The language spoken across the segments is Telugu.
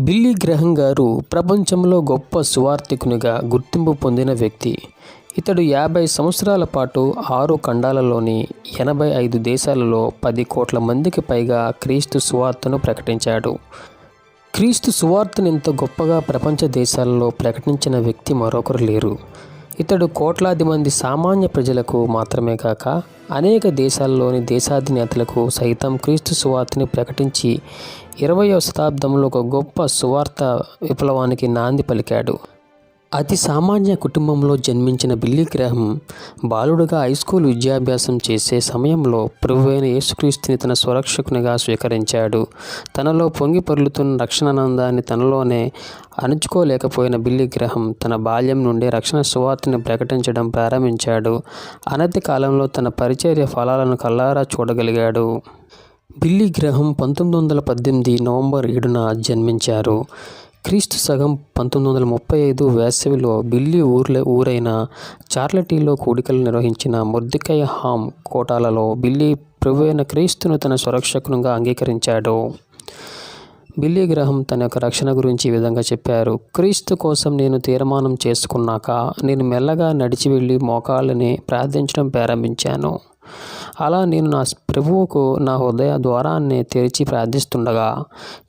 బిల్లీ గ్రహం గారు ప్రపంచంలో గొప్ప సువార్థికునిగా గుర్తింపు పొందిన వ్యక్తి. ఇతడు యాభై సంవత్సరాల పాటు ఆరు ఖండాలలోని ఎనభై ఐదు దేశాలలో పది కోట్ల మందికి పైగా క్రీస్తు సువార్తను ప్రకటించాడు. క్రీస్తు సువార్తను ఇంత గొప్పగా ప్రపంచ దేశాలలో ప్రకటించిన వ్యక్తి మరొకరు లేరు. ఇతడు కోట్లాది మంది సామాన్య ప్రజలకు మాత్రమే కాక అనేక దేశాల్లోని దేశాధినేతలకు సైతం క్రీస్తు సువార్తని ప్రకటించి ఇరవయో శతాబ్దంలో ఒక గొప్ప సువార్త విప్లవానికి నాంది పలికాడు. అతి సామాన్య కుటుంబంలో జన్మించిన బిల్లీ గ్రహం బాలుడుగా హైస్కూల్ విద్యాభ్యాసం చేసే సమయంలో ప్రభువైన యేసుక్రీస్తుని తన స్వరక్షకునిగా స్వీకరించాడు. తనలో పొంగి పొర్లుతున్న రక్షణానందాన్ని తనలోనే అణుచుకోలేకపోయిన బిల్లీ గ్రహం తన బాల్యం నుండి రక్షణ సువార్తని ప్రకటించడం ప్రారంభించాడు. అనతి కాలంలో తన పరిచర్య ఫలాలను కల్లారా చూడగలిగాడు. బిల్లీ గ్రహం పంతొమ్మిది వందల పద్దెనిమిది నవంబర్ ఏడున జన్మించారు. క్రీస్తు సగం పంతొమ్మిది వందల ముప్పై ఐదు వేసవిలో బిల్లీ ఊర్ల ఊరైన చార్లటీలో కూడికలు నిర్వహించిన ముర్దికయ్య హామ్ కోటాలలో బిల్లీ ప్రభువైన క్రీస్తును తన సురక్షకునిగా అంగీకరించాడు. బిల్లీ గ్రహం తన యొక్క రక్షణ గురించి ఈ విధంగా చెప్పారు. క్రీస్తు కోసం నేను తీర్మానం చేసుకున్నాక నేను మెల్లగా నడిచి వెళ్ళి మోకాళ్ళని ప్రార్థించడం ప్రారంభించాను. అలా నేను నా ప్రభువుకు నా హృదయ ద్వారాన్ని తెరిచి ప్రార్థిస్తుండగా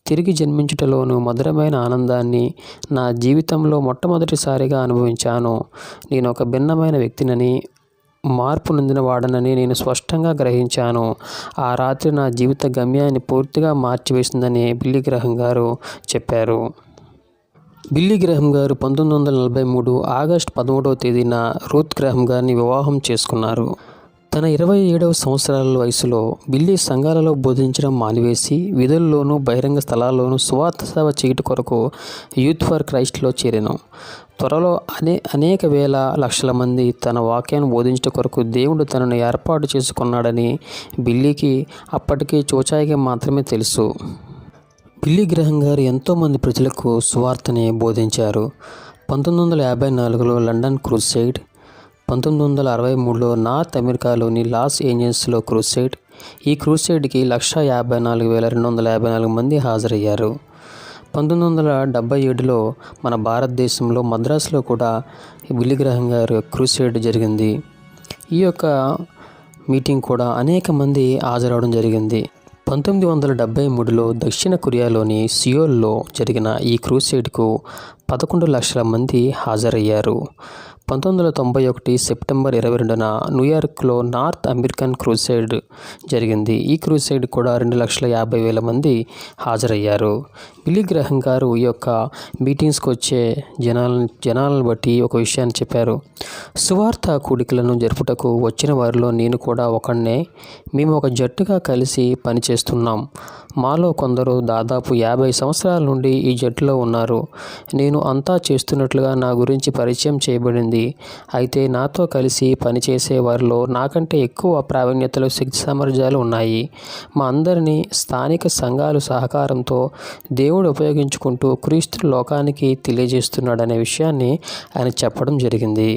తిరిగి జన్మించుటలోను మధురమైన ఆనందాన్ని నా జీవితంలో మొట్టమొదటిసారిగా అనుభవించాను. నేను ఒక భిన్నమైన వ్యక్తినని మార్పు నొందిన వాడనని నేను స్పష్టంగా గ్రహించాను. ఆ రాత్రి నా జీవిత గమ్యాన్ని పూర్తిగా మార్చివేసిందని బిల్లి గ్రహం గారు చెప్పారు. బిల్లీ గ్రహం గారు పంతొమ్మిది వందల నలభై మూడు ఆగస్టు పదమూడవ తేదీన రూత్ గ్రహం గారిని వివాహం చేసుకున్నారు. తన ఇరవై ఏడవ సంవత్సరాల వయసులో బిల్లీ సంఘాలలో బోధించడం మానివేసి విధుల్లోనూ బహిరంగ స్థలాల్లోనూ సువార్త సేవ చేయుట కొరకు యూత్ ఫర్ క్రైస్ట్లో చేరాను. త్వరలో అనే అనేక వేల లక్షల మంది తన వాక్యాన్ని బోధించట కొరకు దేవుడు తనను ఏర్పాటు చేసుకున్నాడని బిల్లీకి అప్పటికి చోచాయికి మాత్రమే తెలుసు. బిల్లీ గ్రహం గారు ఎంతోమంది ప్రజలకు సువార్తని బోధించారు. పంతొమ్మిది వందల యాభై నాలుగులో లండన్ క్రూసైడ్ పంతొమ్మిది వందల అరవై మూడులో నార్త్ అమెరికాలోని లాస్ ఏంజల్స్లో క్రూసైడ్ ఈ క్రూసైడ్కి లక్ష యాభై నాలుగు వేల రెండు వందల యాభై నాలుగు మంది హాజరయ్యారు. పంతొమ్మిది వందల డెబ్బై ఏడులో మన భారతదేశంలో మద్రాసులో కూడా విలిగ్రహం గారు క్రూసైడ్ జరిగింది. ఈ యొక్క మీటింగ్ కూడా అనేక మంది హాజరవడం జరిగింది. పంతొమ్మిది వందల డెబ్బై మూడులో దక్షిణ కొరియాలోని సియోల్లో జరిగిన ఈ క్రూసైడ్కు పదకొండు లక్షల మంది హాజరయ్యారు. పంతొమ్మిది వందల తొంభై ఒకటి సెప్టెంబర్ ఇరవై రెండున న్యూయార్క్లో నార్త్ అమెరికన్ క్రూసైడ్ జరిగింది. ఈ క్రూసైడ్ కూడా రెండు లక్షల యాభై వేల మంది హాజరయ్యారు. బిల్లీ గ్రహం గారు ఈ యొక్క మీటింగ్స్కి వచ్చే జనాలను జనాలను బట్టి ఒక విషయాన్ని చెప్పారు. సువార్త కూడికలను జరుపుటకు వచ్చిన వారిలో నేను కూడా ఒకడినే మేము ఒక జట్టుగా కలిసి పనిచేస్తున్నాం. మాలో కొందరు దాదాపు యాభై సంవత్సరాల నుండి ఈ జట్టులో ఉన్నారు. నేను అంతా చేస్తున్నట్లుగా నా గురించి పరిచయం చేయబడింది. అయితే నాతో కలిసి పనిచేసే వారిలో నాకంటే ఎక్కువ ప్రావీణ్యతలు శక్తి సామర్థ్యాలు ఉన్నాయి. మా అందరినీ స్థానిక సంఘాలు సహకారంతో దేవుడు ఉపయోగించుకుంటూ క్రీస్తు లోకానికి తెలియజేస్తున్నాడనే విషయాన్ని ఆయన చెప్పడం జరిగింది.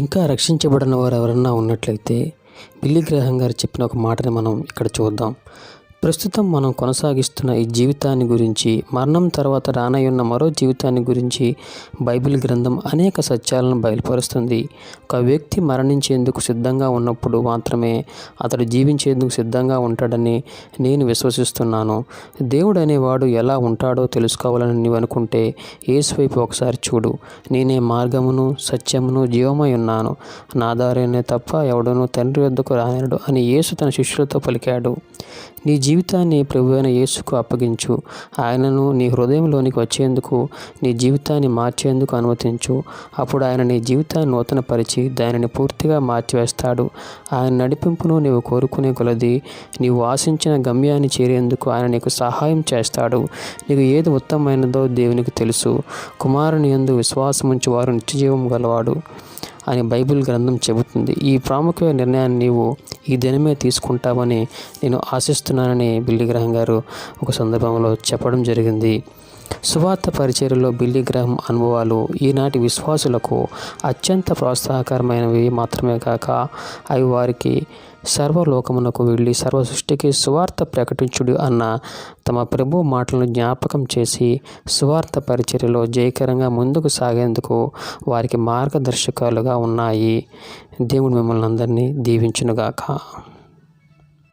ఇంకా రక్షించబడిన వారు ఎవరన్నా ఉన్నట్లయితే బిల్లి గ్రహం గారు చెప్పిన ఒక మాటని మనం ఇక్కడ చూద్దాం. ప్రస్తుతం మనం కొనసాగిస్తున్న ఈ జీవితాన్ని గురించి మరణం తర్వాత రానయ్యున్న మరో జీవితాన్ని గురించి బైబిల్ గ్రంథం అనేక సత్యాలను బయలుపరుస్తుంది. ఒక వ్యక్తి మరణించేందుకు సిద్ధంగా ఉన్నప్పుడు మాత్రమే అతడు జీవించేందుకు సిద్ధంగా ఉంటాడని నేను విశ్వసిస్తున్నాను. దేవుడు అనేవాడు ఎలా ఉంటాడో తెలుసుకోవాలని నీవు అనుకుంటే ఏసువైపు వైపు ఒకసారి చూడు. నేనే మార్గమును సత్యమును జీవమై ఉన్నాను. నా దారినే తప్ప ఎవడనూ తండ్రి వద్దకు రానడు అని యేసు తన శిష్యులతో పలికాడు. నీ జీవితాన్ని ప్రభువైన యేసుకు అప్పగించు. ఆయనను నీ హృదయంలోనికి వచ్చేందుకు నీ జీవితాన్ని మార్చేందుకు అనుమతించు. అప్పుడు ఆయన నీ జీవితాన్ని నూతనపరిచి దానిని పూర్తిగా మార్చివేస్తాడు. ఆయన నడిపింపును నీవు కోరుకునే కొలది నీవు ఆశించిన గమ్యాన్ని చేరేందుకు ఆయన నీకు సహాయం చేస్తాడు. నీకు ఏది ఉత్తమమైనదో దేవునికి తెలుసు. కుమారుని యందు విశ్వాసముంచి వారు నిత్యజీవం గలవాడు. అని బైబిల్ గ్రంథం చెబుతుంది. ఈ ప్రాముఖ్య నిర్ణయాన్ని నీవు ఈ దినమే తీసుకుంటావని నేను ఆశిస్తున్నానని బిల్లి గ్రహం గారు ఒక సందర్భంలో చెప్పడం జరిగింది. సువార్త పరిచర్యలో బిల్లీ గ్రహం అనుభవాలు ఈనాటి విశ్వాసులకు అత్యంత ప్రోత్సాహకరమైనవి మాత్రమే కాక అవి వారికి సర్వలోకమునకు వెళ్ళి సర్వ సృష్టికి సువార్త ప్రకటించుడు అన్న తమ ప్రభు మాటలను జ్ఞాపకం చేసి సువార్త పరిచర్యలో జయకరంగా ముందుకు సాగేందుకు వారికి మార్గదర్శకాలుగా ఉన్నాయి. దేవుడు మిమ్మల్ని అందరినీ దీవించునుగాక.